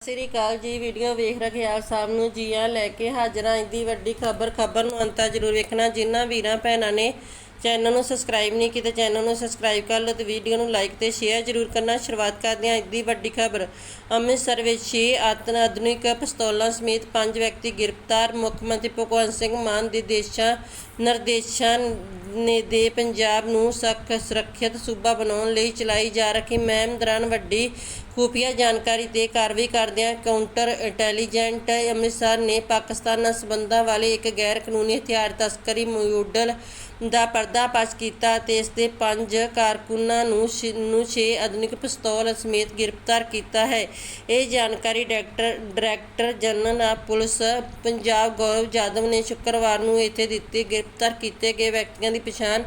ਸਤਿ ਸ੍ਰੀ ਅਕਾਲ ਜੀ, ਵੀਡੀਓ ਵੇਖ ਰਹੇ ਆਪ ਸਭ ਨੂੰ ਜੀਆਂ ਲੈ ਕੇ ਹਾਜ਼ਰਾਂ ਇੰਦੀ ਵੱਡੀ ਖਬਰ ਖਬਰ ਨੂੰ ਅੰਤਾ ਜ਼ਰੂਰ ਵੇਖਣਾ। ਜਿਨ੍ਹਾਂ ਵੀਰਾਂ ਭੈਣਾਂ ਨੇ ਚੈਨਲ ਨੂੰ ਸਬਸਕ੍ਰਾਈਬ ਨਹੀਂ ਕੀਤਾ, ਚੈਨਲ ਨੂੰ ਸਬਸਕ੍ਰਾਈਬ ਕਰ ਲਓ ਤੇ ਵੀਡੀਓ ਨੂੰ ਲਾਈਕ ਤੇ ਸ਼ੇਅਰ ਜ਼ਰੂਰ ਕਰਨਾ। ਸ਼ੁਰੂਆਤ ਕਰਦੇ ਹਾਂ ਇੰਦੀ ਵੱਡੀ ਖਬਰ। ਅੰਮ੍ਰਿਤਸਰ ਵਿੱਚ 6 ਆਤਨ ਆਧੁਨਿਕ ਪਿਸਤੌਲਾਂ ਸਮੇਤ 5 ਵਿਅਕਤੀ ਗ੍ਰਿਫਤਾਰ। ਮੁੱਖ ਮੰਤਰੀ ਭਗਵੰਤ ਸਿੰਘ ਮਾਨ ਦੇ ਦੇਸ਼ਾਂ, ਨਿਰਦੇਸ਼ਾਂ ਨੇ ਦੇ ਪੰਜਾਬ ਨੂੰ ਸਖਤ ਸੁਰੱਖਿਅਤ ਸੂਬਾ ਬਣਾਉਣ ਲਈ ਚਲਾਈ ਜਾ ਰਹੀ ਮਹਿਮ ਦੌਰਾਨ ਵੱਡੀ ਖੂਫੀਆ ਜਾਣਕਾਰੀ ਤੇ ਕਾਰਵਾਈ ਕਰਦਿਆਂ ਕਾਊਂਟਰ ਇੰਟੈਲੀਜੈਂਟ ਅੰਮ੍ਰਿਤਸਰ ਨੇ ਪਾਕਿਸਤਾਨ ਨਾਲ ਸੰਬੰਧਾਂ ਵਾਲੇ ਇੱਕ ਗੈਰ ਕਾਨੂੰਨੀ ਹਥਿਆਰ ਤਸਕਰੀ ਮੋਡਲ ਦਾ ਪਰਦਾਫਾਸ਼ ਕੀਤਾ ਤੇ ਇਸ ਦੇ ਪੰਜ ਕਾਰਕੁਨਾਂ ਨੂੰ ਛ- ਨੂੰ 6 ਆਧੁਨਿਕ ਪਿਸਤੌਲ ਸਮੇਤ ਗ੍ਰਿਫਤਾਰ ਕੀਤਾ ਹੈ। ਇਹ ਜਾਣਕਾਰੀ director director general of police Punjab Gaurav Jadav ਨੇ ਸ਼ੁੱਕਰਵਾਰ ਨੂੰ ਇੱਥੇ ਦਿੱਤੀ ਗ੍ਰਿਫਤਾਰ ਕੀਤੇ ਗਏ ਵਿਅਕਤੀਆਂ ਦੀ ਪਛਾਣ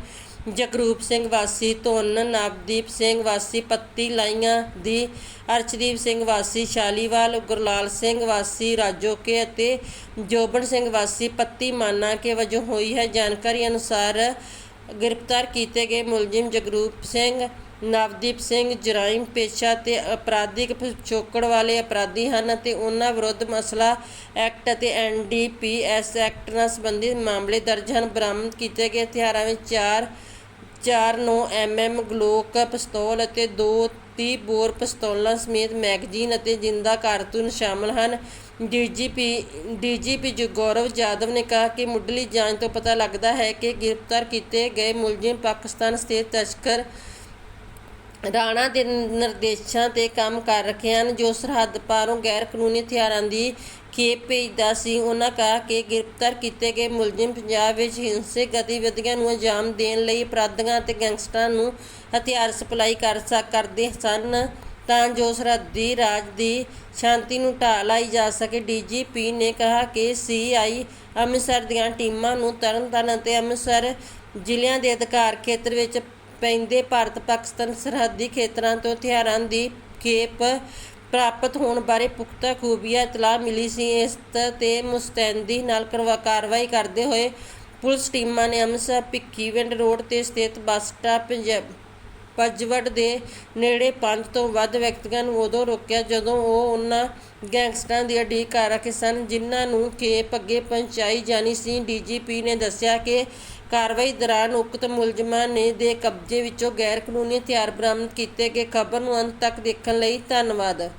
ਜਗਰੂਪ ਸਿੰਘ ਵਾਸੀ, ਧੁੰਨ, ਨਵਦੀਪ ਸਿੰਘ ਵਾਸੀ, ਪੱਤੀ ਲਾਈਆਂ ਦੀ, ਅਰਸ਼ਦੀਪ ਸਿੰਘ ਵਾਸੀ, ਸ਼ਾਲੀਵਾਲ, ਗੁਰਲਾਲ ਸਿੰਘ ਵਾਸੀ, ਰਾਜੋਕੇ ਅਤੇ ਜੋਬਨ ਸਿੰਘ ਵਾਸੀ, ਪੱਤੀ ਮਾਨਾ ਕੇ ਵਜੋਂ ਹੋਈ ਹੈ। ਜਾਣਕਾਰੀ ਅਨੁਸਾਰ ਗ੍ਰਿਫਤਾਰ ਕੀਤੇ ਗਏ ਮੁਲਜ਼ਮ ਜਗਰੂਪ ਸਿੰਘ, ਨਵਦੀਪ ਸਿੰਘ ਜਰਾਇਮ ਪੇਸ਼ਾ ਤੇ ਅਪਰਾਧਿਕ ਪਿਛੋਕੜ ਵਾਲੇ ਅਪਰਾਧੀ ਹਨ ਅਤੇ ਉਹਨਾਂ ਵਿਰੁੱਧ ਮਸਲਾ ਐਕਟ ਅਤੇ ਐਨਡੀਪੀਐਸ ਐਕਟ ਨਾਲ ਸੰਬੰਧਿਤ ਮਾਮਲੇ ਦਰਜ ਹਨ। ਬਰਾਮਦ ਕੀਤੇ ਗਏ ਹਥਿਆਰਾਂ ਵਿੱਚ ਚਾਰ ਚਾਰ 49 ਐਮਐਮ ਗਲੋਕ ਪਿਸਤੌਲ ਅਤੇ ਦੋ 30 ਬੋਰ ਪਿਸਤੌਲਾਂ ਸਮੇਤ ਮੈਗਜ਼ੀਨ ਅਤੇ ਜਿੰਦਾ ਕਾਰਤੂਨ ਸ਼ਾਮਲ ਹਨ। ਡੀਜੀਪੀ ਡੀਜੀਪੀ ਜੋ ਗੌਰਵ ਜਾਦਵ ਨੇ ਕਿਹਾ ਕਿ ਮੁੱਢਲੀ ਜਾਂਚ ਤੋਂ ਪਤਾ ਲੱਗਦਾ ਹੈ ਕਿ ਗ੍ਰਿਫਤਾਰ ਕੀਤੇ ਗਏ ਮੁਲਜ਼ਮ ਪਾਕਿਸਤਾਨ ਸਥਿਤ ਤਸਕਰ ਰਾਣਾ ਦੇ ਨਿਰਦੇਸ਼ਾਂ ਤੇ ਕੰਮ ਕਰ ਰਹੇ ਹਨ। ਜੋ ਸਰਹੱਦ ਪਾਰੋਂ ਗੈਰ ਕਾਨੂੰਨੀ ਹਥਿਆਰਾਂ ਦੀ ਖੇਪ ਭੇਜਦਾ ਸੀ, ਉਹਨਾਂ ਕਿਹਾ ਕਿ ਗ੍ਰਿਫਤਾਰ ਕੀਤੇ ਗਏ ਮੁਲਜ਼ਮ ਪੰਜਾਬ ਵਿੱਚ ਹਿੰਸਕ ਗਤੀਵਿਧੀਆਂ ਨੂੰ ਅੰਜਾਮ ਦੇਣ ਲਈ ਅਪਰਾਧੀਆਂ ਅਤੇ ਗੈਂਗਸਟਰਾਂ ਨੂੰ ਹਥਿਆਰ ਸਪਲਾਈ ਕਰ ਸਕ, ਕਰਦੇ ਸਨ ਤਾਂ ਜੋ ਸਰਹੱਦੀ ਰਾਜ ਦੀ ਸ਼ਾਂਤੀ ਨੂੰ ਢਾਹ ਲਾਈ ਜਾ ਸਕੇ। ਡੀਜੀਪੀ ਨੇ ਕਿਹਾ ਕਿ ਸੀਆਈ ਅੰਮ੍ਰਿਤਸਰ ਦੀਆਂ ਟੀਮਾਂ ਨੂੰ ਤਰਨਤਾਰਨ ਅਤੇ ਅੰਮ੍ਰਿਤਸਰ ਜ਼ਿਲ੍ਹਿਆਂ ਦੇ ਅਧਿਕਾਰ ਖੇਤਰ ਵਿੱਚ ਪੈਂਦੇ ਭਾਰਤ, ਪਾਕਿਸਤਾਨ ਸਰਹੱਦੀ ਖੇਤਰਾਂ ਤੋਂ ਹਥਿਆਰਾਂ ਦੀ ਖੇਪ ਪ੍ਰਾਪਤ ਹੋਣ ਬਾਰੇ ਪੁਖਤਾ ਖੂਬੀਆ ਇਤਲਾਹ ਮਿਲੀ ਸੀ। ਇਸ ਤੇ ਮੁਸਤੈਦੀ ਨਾਲ ਕਰਵਾ ਕਾਰਵਾਈ ਕਰਦੇ ਹੋਏ ਪੁਲਿਸ ਟੀਮਾਂ ਨੇ ਅੰਮ੍ਰਿਤਸਰ ਭਿੱਖੀਵਿੰਡ ਰੋਡ ਤੇ ਸਥਿਤ ਬੱਸ ਸਟਾਪ ਪੰਜਾਬ ਪਜਵੜ ਦੇ ਨੇੜੇ ਪੰਜ ਤੋਂ ਵੱਧ ਵਿਅਕਤੀਆਂ ਨੂੰ ਉਦੋਂ ਰੋਕਿਆ ਜਦੋਂ ਉਹ ਉਹਨਾਂ ਗੈਂਗਸਟਰਾਂ ਦੀ ਅਡੀਕ ਕਰ ਰਹੇ ਸਨ, ਜਿਨ੍ਹਾਂ ਨੂੰ ਖੇਪ ਪੱਗੇ ਪਹੁੰਚਾਈ ਜਾਣੀ ਸੀ। ਡੀਜੀਪੀ ਨੇ ਦੱਸਿਆ ਕਿ ਕਾਰਵਾਈ ਦੌਰਾਨ ਉਕਤ ਮੁਲਜ਼ਮਾਂ ਨੇ ਦੇ ਕਬਜ਼ੇ ਵਿੱਚੋਂ ਗੈਰ ਕਾਨੂੰਨੀ ਹਥਿਆਰ ਬਰਾਮਦ ਕੀਤੇ ਗਏ। ਖਬਰ ਨੂੰ ਅੰਤ ਤੱਕ ਦੇਖਣ ਲਈ ਧੰਨਵਾਦ।